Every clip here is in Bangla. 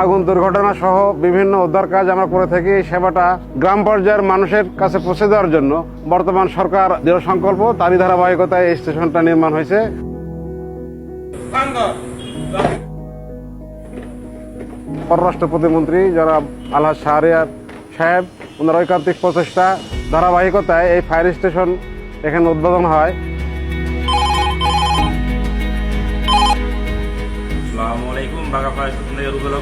আগুন দুর্ঘটনা সহ বিভিন্ন উদ্ধার কাজ আমরা করে থাকি। এই সেবাটা গ্রাম পর্যায়ের মানুষের কাছে পৌঁছে দেওয়ার জন্য বর্তমান সরকার দৃঢ় সংকল্প, তারই ধারাবাহিকতায় এই স্টেশনটা নির্মাণ হয়েছে। পররাষ্ট্র প্রতিমন্ত্রী যারা আলহাজ শাহরিয়ার সাহেব, ওনার ঐকান্তিক প্রচেষ্টা ধারাবাহিকতায় এই ফায়ার স্টেশন এখানে উদ্বোধন হয়। স্টেশন রুবেল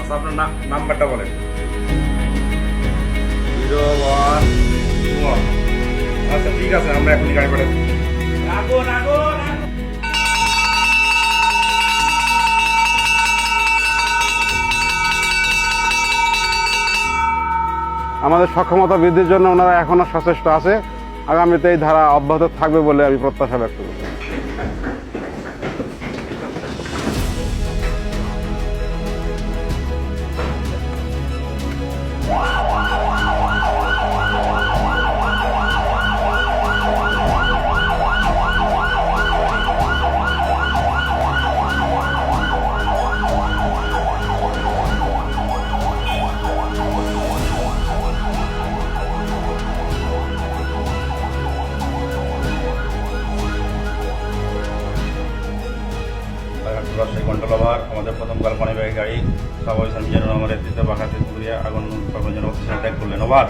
আচ্ছা আপনার নাম্বারটা বলেন। জিরো ওয়ান ওয়ান আচ্ছা ঠিক আছে আমরা এখনই গাড়ি পাঠাচ্ছি আমাদের সক্ষমতা বৃদ্ধির জন্য ওনারা এখনও সচেষ্ট আছে। আগামীতে এই ধারা অব্যাহত থাকবে বলে আমি প্রত্যাশা ব্যক্ত করি রাজশাহী কন্ট্রোল ওভার আমাদের প্রথম কাল্পনিক গাড়ি সাবাই সানজিয়ার রহমানের নেতৃত্বে বাঘা তেতুরিয়া আগুন সর্বজন অফিসার ট্যাগ করলেন। ওভার